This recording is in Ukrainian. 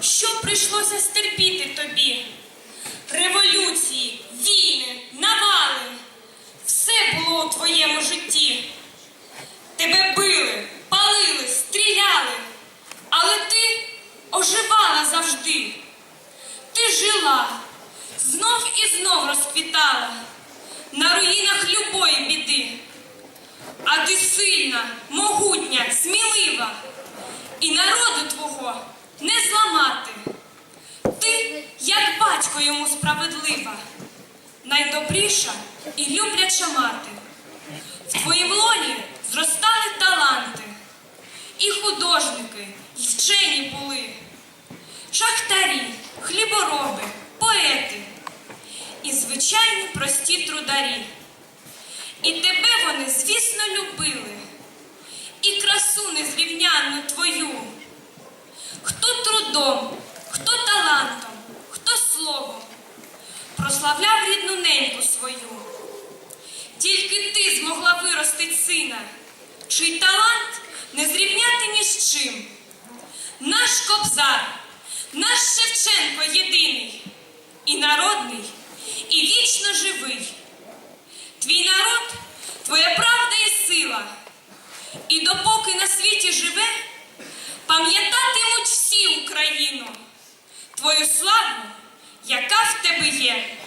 що прийшлося стерпіти тобі? Революції, війни, навали. Все було у твоєму житті. Тебе били, палили, стріляли, але ти оживала завжди. Ти жила, знов і знов розквітала на руїнах любої біди. Йому справедлива, найдобріша і любляча мати. В твоїм лоні зростали таланти, і художники, і вчені були, шахтарі, хлібороби, поети і звичайні прості трударі. І тебе вони, звісно, любили, і красу незрівнянну твою. Хто трудом, прославляв рідну неньку свою. Тільки ти змогла виростити сина, чий талант не зрівняти ні з чим. Наш кобзар, наш Шевченко єдиний, і народний, і вічно живий. Твій народ, твоя правда і сила. І допоки на світі живе, пам'ятатимуть всі Україну, твою славу, яка в тебе є.